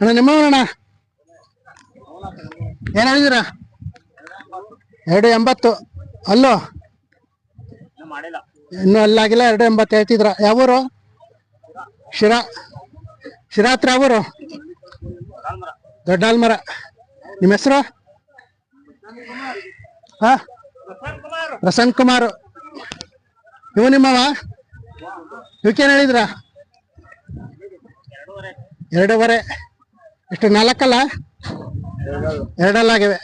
ಅಣ್ಣ ನಿಮ್ಮವನಣ್ಣ ಏನು ಹೇಳಿದಿರ ಎರಡು ಎಂಬತ್ತು. ಅಲ್ಲೋ? ಇನ್ನೂ ಅಲ್ಲಾಗಿಲ್ಲ, ಎರಡು ಎಂಬತ್ತು ಹೇಳ್ತಿದ್ರ ಯಾವೂರು? ಶಿರಾ. ಶಿರಾ ಹತ್ರ ಯಾವೂರು? ದೊಡ್ಡ ಆಲ್ಮರ ನಿಮ್ಮ ಹೆಸರು? ಹಾ? ಪ್ರಸನ್ನ ಕುಮಾರ್. ಇವು ನಿಮ್ಮವ? ಇವಕ್ಕೇನು ಹೇಳಿದ್ರ? ಎರಡೂವರೆ. ಎಷ್ಟು, ನಾಲ್ಕಲ್ಲ? ಎರಡಲ್ಲಾಗಿವೆ.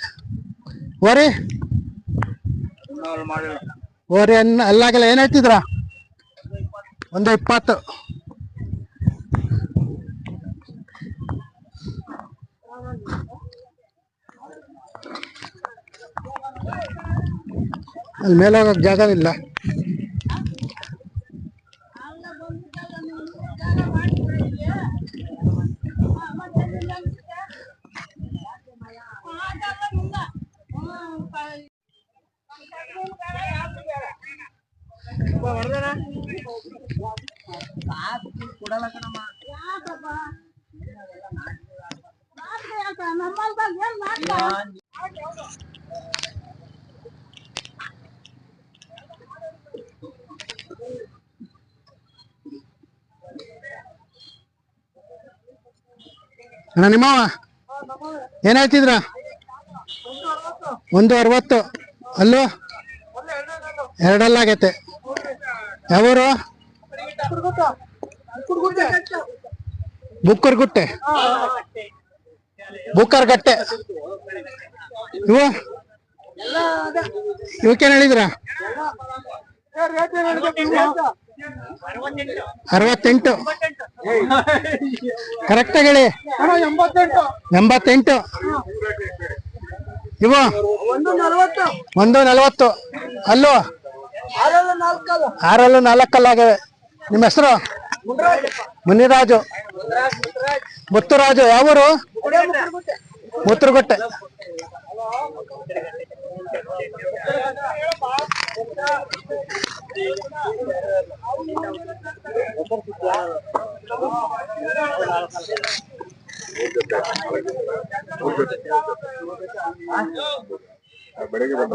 ಓರಿ? ಓರಿ ಅನ್ನ ಅಲ್ಲಾಗಲ್ಲ ಏನ್ ಹೇಳ್ತಿದ್ರ? ಒಂದು ಇಪ್ಪತ್ತು. ಅಲ್ಲಿ ಮೇಲೆ ಜಾಗ ಜಾಗವಿಲ್ಲ. ಅಣ್ಣ ನಿಮ್ಮವ ಏನ್ ಹೇಳ್ತಿದ್ರ? ಒಂದು ಅರವತ್ತು. ಅಲ್ಲೂ? ಎರಡಲ್ಲಾಗೈತೆ. ಯಾವೂರು? ಬುಕ್ಕರ್ ಗುಟ್ಟೆ ಬುಕ್ಕರ್ ಕಟ್ಟೆ ಇವು ಇವಕ್ಕೇನ್ ಹೇಳಿದ್ರ? ಅರವತ್ತೆಂಟು. ಕರೆಕ್ಟಾಗಿ ಹೇಳಿ. ಎಂಬತ್ತೆಂಟು. ಇವು ಒಂದು ನಲ್ವತ್ತು. ಅಲ್ಲೋ? ಆರಲ್ಲೂ ನಾಲ್ಕಲ್ಲಾಗವೆ ನಿಮ್ಮ ಹೆಸರು? ಮುನಿರಾಜು. ಮುತ್ತುರಾಜು ಯಾವೂರು? ಮುತ್ತುರುಗುಟ್ಟೆ. ಬೆಳಿಗ್ಗೆ ಬಂದ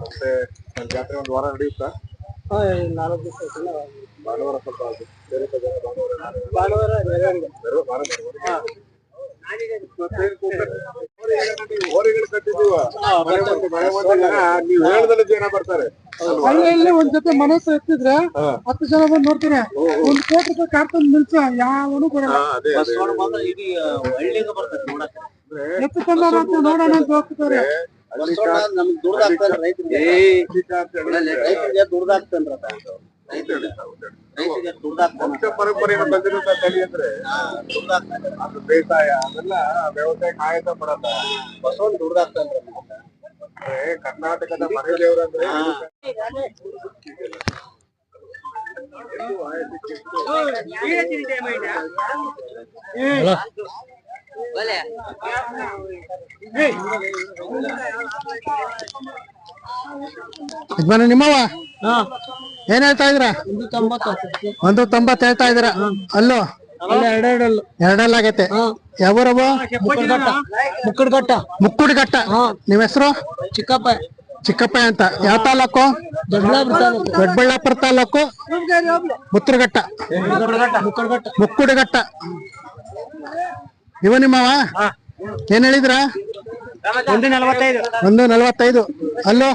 ಮತ್ತೆ ಜಾತ್ರೆ ಒಂದು ವಾರ ನಡೆಯುತ್ತಾ? ಭಾನುವಾರ ಸ್ವಲ್ಪ. ಬೇರೆ ಕಡೆ ಭಾನುವಾರ ಬೇರೆ ವಾರ ಬರುವಾಗ. ಮತ್ತೇನ್ ಕೂಗ್ತಾರೆ? ಹೋರಿಗಳು ಕಟ್ಟಿದೀವ ಮಳೆ ಬಂತು, ಮಳೆ ಬಂದಾಗ ನೀವು ಹೇಳ್ದಲ್ಲ ಜನ ಬರ್ತಾರೆ. ಅಲ್ವಾ? ಹಳ್ಳಿಯಲ್ಲಿ ಒಂದ್ ಜೊತೆ ಮನಸ್ಸು ಎತ್ತಿದ್ರೆ ಹಾ. ಹತ್ತು ಜನ ಬಂದು ನೋಡ್ತಾರೆ ಒಂದ್ ಕೋಟಿ ರೂಪಾಯಿ ಕಾರ್ಟನ್ ನಿಲ್ಸ ಯಾವನು ಕೊಡಲ್ಲ. ಹಾ, ಅದೇ ಅದೇ. ಎತ್ತು ತಂದ ಮಾತ್ರ ನೋಡೋಣ ಅಂತ ಹೋಗ್ತಾರೆ ಕಾರ್- ಕಾರ್ ಅಂತ ಹೇಳಿ. ವಂಶ ಪರಂಪರೆಯಿಂದ ಬಂದಿರುವಂತ ತಳಿ ಅಂದ್ರೆ ಅದು ಬೇಸಾಯ ಅದೆಲ್ಲ ವ್ಯವಸಾಯ ಕಾಯಕ ಪಡಲ್ಲ ಅಂದ್ರೆ ಕರ್ನಾಟಕದ ಮನೆ ದೇವರಂದ್ರೆ ಯಜಮಾನ ನಿಮ್ಮವ ಏನ್ ಹೇಳ್ತಾ ಇದ್ರ ಒಂದು ತೊಂಬತ್ತು. ಹೇಳ್ತಾ ಇದ್ರ ಅಲ್ಲೋ? ಎರಡೆರಡಲ್ಲ. ಎರಡಲ್ಲಾಗೈತೆ ಯಾವೂರವ ಮುಕ್ಕುಡ್ಗಟ್ಟ ಮುಕ್ಕುಡಿಗಟ್ಟ ನಿಮ್ ಹೆಸರು? ಚಿಕ್ಕಪ್ಪ. ಚಿಕ್ಕಪ್ಪ ಅಂತ. ಯಾವ ತಾಲೂಕು? ದೊಡ್ಡಬಳ್ಳಾಪುರ ತಾಲೂಕು. ದೊಡ್ಡಬಳ್ಳಾಪುರ ತಾಲೂಕು? ಮುತ್ತುರುಘಟ್ಟ ಮುಕ್ಕಡ್ಗಟ್ಟ ಮುಕ್ಕುಡಿಗಟ್ಟ ಇವ ನಿಮ್ಮವ? ಏನ್ ಹೇಳಿದ್ರ? ಒಂದು ನಲವತ್ತೈದು. ಒಂದು ನಲವತ್ತೈದು. ಅಲ್ಲೋ?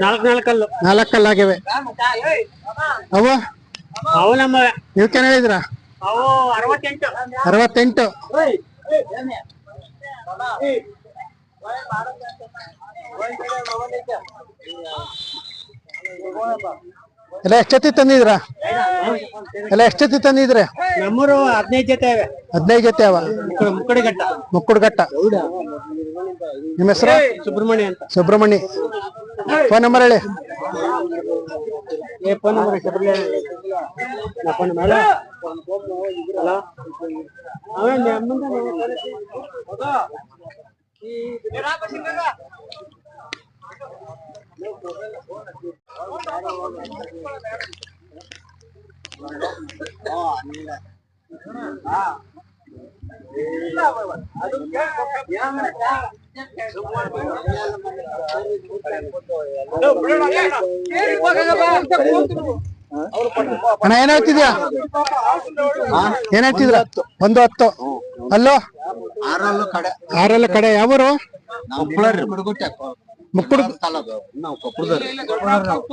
ನಾಲ್ಕು ನಾಲ್ಕಲ್ಲು. ನಾಲ್ಕಲ್ಲಾಗಿವೆ. ಅವ? ಅವು ನಮ್ಮ ಇವಕ್ಕೇನ್ ಹೇಳಿದ್ರ? ಅವು ಅರವತ್ತೆಂಟು. ಅರವತ್ತೆಂಟು. ಎಲ್ಲ ಎಷ್ಟೊತ್ತಿ ತಂದಿದ್ರ? ಎಲ್ಲ ಎಷ್ಟೊತ್ತಿ ತಂದಿದ್ರ? ನಮ್ಮೂರು ಹದಿನೈದು ಜೊತೆ ಹದಿನೈದು ಜೊತೆ ಅವ? ಮುಕ್ಕಡಿಗಟ್ಟ ಮುಕ್ಕುಡ್ಗಟ್ಟ ನಿಮ್ಮ ಹೆಸರು? ಸುಬ್ರಹ್ಮಣ್ಯ ಅಂತ. ಸುಬ್ರಹ್ಮಣಿ ಫೋನ್ ನಂಬರ್ ಹೇಳಿ. ಏ phone number Subrahmanya phone hello? ಅಣ್ಣ ಏನ್ ಹೇಳ್ತಿದ್ಯಾ? ಏನ್ ಹೇಳ್ತಿದ್ರ? ಒಂದು ಹತ್ತು. ಅಲ್ಲೋ? ಆರಲ್ಲೂ ಕಡೆ. ಆರಲ್ಲ ಕಡೆ. ಯಾವರು? ಮುಕ್ಕುಡ್ ನಾವು ಕೊಪ್ಪಳದವ್ರು.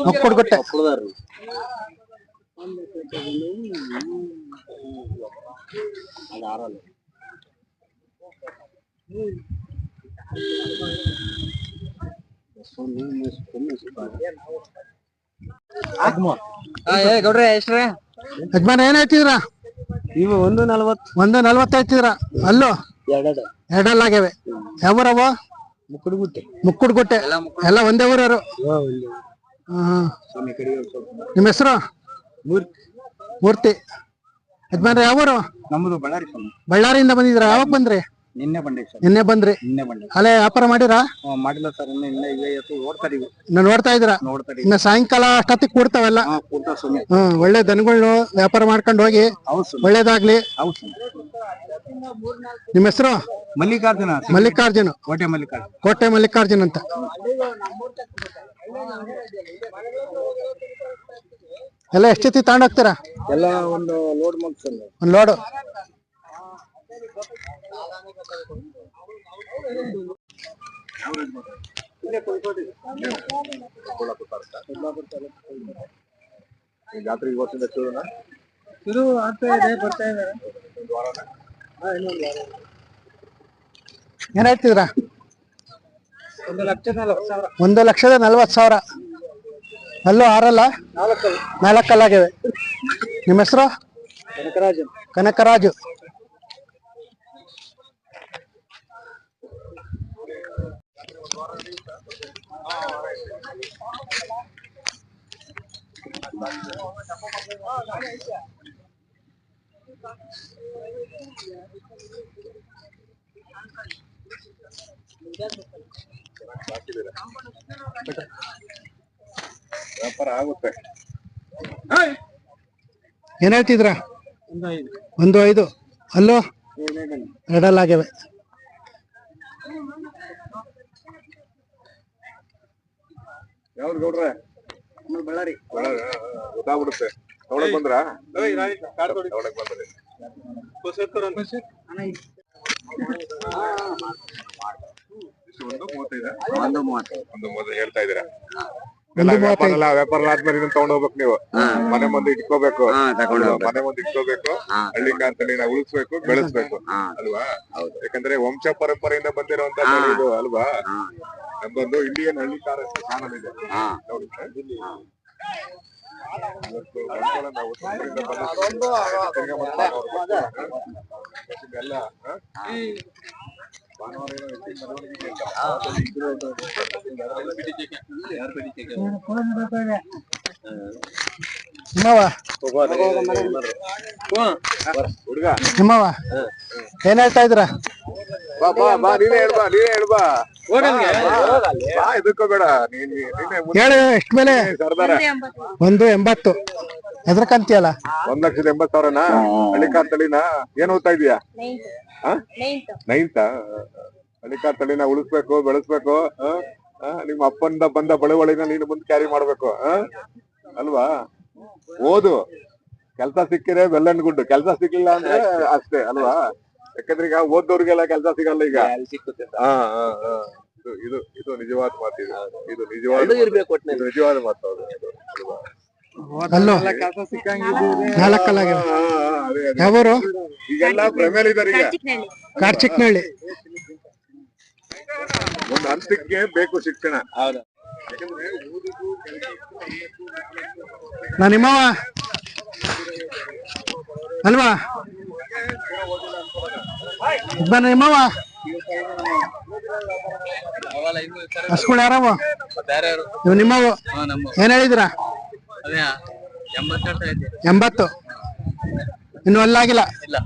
ಮುಕ್ಕುಡ್ಗುಟ್ಟೆ ಕೊಪ್ಪಳದವ್ರು. ಅದು ಆರಲ್ಲ. ಗೌಡ್ರೆ ಎಷ್ಟ್ರೆ ಯಜಮಾನ ಏನ್ ಹೇಳ್ತಿದ್ರ ಇವು ಒಂದು ನಲ್ವತ್ತು. ಒಂದು ನಲ್ವತ್ತು ಹೇಳ್ತಿದ್ರ ಅಲ್ಲೋ. ಎರಡಲ್ಲ ಆಗ್ಯಾವೆ ಯಾವೂರವ ಮುಕ್ಕುಡ್ಗುಟ್ಟೆ ಮುಕ್ಕುಡುಗುಟ್ಟೆ ಎಲ್ಲ ಒಂದೇ ಊರವರು? ನಿಮ್ಮ ಹೆಸರು? ಮೂರ್ತಿ. ಯಜಮಾನ್ರೆ ಯಾವೂರು ನಮ್ಮದು ಬಳ್ಳಾರಿ ಬಳ್ಳಾರಿಯಿಂದ ಬಂದಿದ್ರ ಯಾವಾಗ ಬಂದ್ರಿ? ನಿನ್ನೆ ಬಂದೆ ನಿನ್ನೆ ಬಂದ್ರಿ? ನಿನ್ನೆ ಬಂದ್ರಿ ಅಲ್ಲೇ ವ್ಯಾಪಾರ ಮಾಡಿರಾ? ಮಾಡಿಲ್ಲ ಸರ್. ನಿನ್ನೆ ಇವು ಇನ್ನ ನೋಡ್ತಾ ಇದ್ರ? ನೋಡ್ತಾರೆ ಇನ್ನ ಸಾಯಂಕಾಲ ಅಷ್ಟೊತ್ತಿಗೆ ಕೂಡ್ತಾವೆಲ್ಲ? ಹ್ಮ್ ಒಳ್ಳೆ ದನಗಳು ವ್ಯಾಪಾರ ಮಾಡ್ಕೊಂಡು ಹೋಗಿ. ಒಳ್ಳೇದಾಗ್ಲಿ. ನಿಮ್ಮ ಹೆಸರು? ಮಲ್ಲಿಕಾರ್ಜುನ. ಮಲ್ಲಿಕಾರ್ಜುನ. ಕೋಟೆ ಮಲ್ಲಿಕಾರ್ಜುನ. ಕೋಟೆ ಮಲ್ಲಿಕಾರ್ಜುನ ಅಂತ. ಎಲ್ಲ ಎಷ್ಟೊತ್ತಿ ತಗೊಂಡೋಗ್ತೀರಾ ಎಲ್ಲ ಒಂದು ಲೋಡ್ ಒಂದ್. ಲೋಡು ಜಾತ್ರೆ ಇವತ್ತಿಂದ ಶುರುನ ಇದು ಆಗ್ತಾ ಇದೆ ಬರ್ತಾ ಇದಾರೆ ಏನ್ ಹೇಳ್ತಿದ್ರ? ಒಂದು ಲಕ್ಷದ ನಲ್ವತ್ ಸಾವಿರ. ಅಲ್ಲೂ ಆರಲ್ಲ? ನಾಲ್ಕು ನಾಲ್ಕಲ್ಲಾಗಿವೆ. ನಿಮ್ಮ ಹೆಸರು? ಕನಕರಾಜು ಕನಕರಾಜು. ವ್ಯಾಪಾರ ಆಗುತ್ತೆ ಏನ್ ಹೇಳ್ತಿದ್ರ? ಒಂದು ಐದು. ಅಲ್ಲೋ? ಎರಡಲ್ಲಾಗ್ಯವೆ ಯಾವ್ದು ಗೌಡ್ರೆ? ಬಳ್ಳಾರಿ. ಗೊತ್ತಾಗ್ಬಿಡುತ್ತೆ. ತಗೊಳಕ್ ಬಂದ್ರ? ತಗೊಳಕ್ ಬಂದ್ರಿ. ಒಂದು ಮೂವತ್ತೈದ ಒಂದು ಮೂವತ್ತೈದು. ಒಂದು ಮೂವತ್ತು ಹೇಳ್ತಾ ಇದೀರಾ ವ್ಯಾಪಾರ ವ್ಯಾಪಾರ ಆದ್ಮೇಲೆ ಇದನ್ನ ತಗೊಂಡ್ ಹೋಗ್ಬೇಕು ನೀವು. ಮನೆ ಮುಂದೆ ಇಟ್ಕೋಬೇಕು. ಮನೆ ಮುಂದೆ ಇಟ್ಕೋಬೇಕು. ಹಾ. ಹಳ್ಳಿ ಕಾಂತಲ್ಲಿ ನಾವು ಉಳಿಸ್ಬೇಕು ಬೆಳೆಸ್ಬೇಕು. ಅಲ್ವಾ? ಹೌದು. ಯಾಕಂದ್ರೆ ವಂಶ ಪರಂಪರೆಯಿಂದ ಬಂದಿರುವಂತ. ಇದು ಅಲ್ವಾ? ನಮ್ದೊಂದು ಇಂಡಿಯನ್ ಹಳ್ಳಿ ಕಾರ ಚಾನಲ್ ಇದೆ. ಇವತ್ತು ನಾವು ಎಲ್ಲ ನಿಮ್ಮವ ಏನ್ ಹೇಳ್ತಾ ಇದ್ರ ಬಾ ಬಾ ಬಾ ನೀನೇ ಹೇಳ್ಬಾ ನೀನೇ ಹೇಳ್ಬಾ ಇದಕ್ಕೂ ನೀನೇ ಹೇಳು ಎಷ್ಟ್ ಮೇಲೆ? ಒಂದು ಎಂಬತ್ತು. ಎದ್ರಕಂತಿಯಲ್ಲ ಒಂದ್ ಲಕ್ಷದ ಎಂಬತ್ ಸಾವಿರನಾ? ಹಳ್ಳಿಕಾರ್ ತಳಿನ ಏನ್ ಓದ್ತಾ ಇದೀಯಾ? ನೈನ್ತ ಹಳ್ಳಿಕಾರ್ ತಳಿನ ಉಳಿಸ್ಬೇಕು ಬೆಳೆಸ್ಬೇಕು ನಿಮ್ಮ ಅಪ್ಪಂದ ಬಂದ ಬಳುವಳಿನ ನೀನು ಮುಂದೆ ಕ್ಯಾರಿ ಮಾಡ್ಬೇಕು? ಅಲ್ವಾ? ಓದು. ಕೆಲ್ಸ ಸಿಕ್ಕಿದ್ರೆ ವೆಲ್ ಗುಡ್ ಕೆಲ್ಸ ಸಿಕ್ಕಿಲ್ಲ ಅಂದ್ರೆ ಅಷ್ಟೇ ಅಲ್ವಾ? ಯಾಕಂದ್ರೆ ಈಗ ಓದೋರ್ಗೆಲ್ಲ ಕೆಲ್ಸ ಸಿಗಲ್ಲ ಈಗ. ಹಾ ಹಾ ಹಾ ಇದು ಇದು ಇದು ನಿಜವಾದ ಮಾತು ಇದು. ಇದು ನಿಜವಾದ ಇರ್ಬೇಕು ನಿಜವಾದ ಮಾತು ಅದು. ಇದು, ಅಲ್ವಾ? ಅಲ್ಲೋ. ಅದೇ ಯಾವೂರು? ಈಗೆಲ್ಲ ಭ್ರಮೇಲಿದ್ದಾರೆ ಈಗ. ಕಾರ್ಚಿಕ್ನಹಳ್ಳಿ ಒಂದು ಹಂತಕ್ಕೆ ಬೇಕು ಶಿಕ್ಷಣ. ಹೌದು. ಯಾಕಂದ್ರೆ ಓದುದು ನಾ ನಿಮ್ಮವ ಅಲ್ವಾ? ಇಬ್ಬನ ನಿಮ್ಮವ ಹಸ್ಗಳು ಯಾರವ ಇವ್ ನಿಮ್ಮವು ಏನ್ ಹೇಳಿದ್ರ ಎಂಬತ್ತು ಇನ್ನು ಅಲ್ಲಾಗಿಲ್ಲ. ಇಲ್ಲ.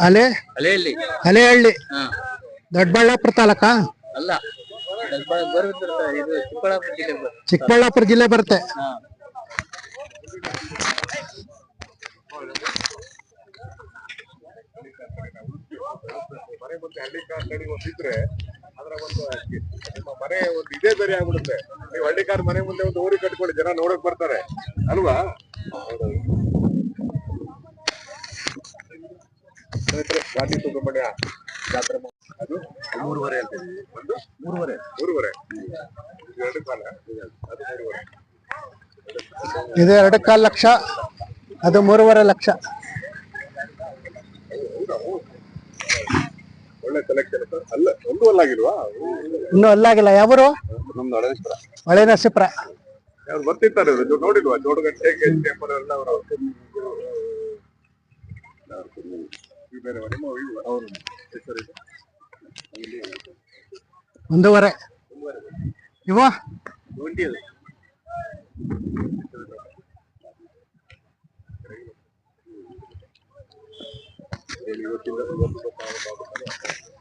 ಹಳೆ? ಹಳೆಹಳ್ಳಿ. ಹಾ. ದೊಡ್ಡಬಳ್ಳಾಪುರ ತಾಲೂಕಾ? ಅಲ್ಲ ಚಿಕ್ಕಬಳ್ಳಾಪುರ ಜಿಲ್ಲೆ ಬರುತ್ತೆ. ಅದರ ಒಂದು ನಿಮ್ಮ ಮನೆ ಒಂದು ಇದೇ ಬೇರೆ ಆಗ್ಬಿಡುತ್ತೆ. ನೀವು ಹಳ್ಳಿ ಕಾರ್ ಮನೆ ಮುಂದೆ ಒಂದು ಊರಿ ಕಟ್ಕೊಳ್ಳಿ, ಜನ ನೋಡಕ್ ಬರ್ತಾರೆ. ಅಲ್ವಾ? ಗಾಂಧಿ ಸುಬ್ರಹ್ಮಣ್ಯ ಜಾತ್ರೆ ಅದು? ಮೂರುವರೆ ಅಂತ. ಒಂದು? ಮೂರುವರೆ. ಮೂರುವರೆ. ಎರಡು ಕಾಲ ಅದು ಮೂರುವರೆ. ಇದು ಎರಡು ಕಾಲು ಲಕ್ಷ, ಅದು ಮೂರುವರೆ ಲಕ್ಷ ಒಳ್ಳೆ ಸೆಲೆಕ್ಷನ್ ಅಲ್ಲ ಒಂದು ಅಲ್ಲಾಗಿಲ್ವಾ ಇನ್ನೂ ಅಲ್ಲಾಗಿಲ್ಲ ಯಾವರು? ನಮ್ದು ಹಳೇಶ್ವರ ಹೊಳೆ ನರಸೀಪುರ ಅವ್ರು ಬರ್ತಿರ್ತಾರೆ ಇವ್ರು. ನೀವು ನೋಡಿಲ್ವಾ? ಜೋಡಗಟ್ಟೆ ಟೆಂಪಲ್ ಎಲ್ಲ ಅವರು. ಬೇರೆ ನಿಮ್ಮ ಇಲ್ವಾ? ಹೆಸರು ಇದು? ಒಂದೂವರೆ. ಇವ y yo quiero que me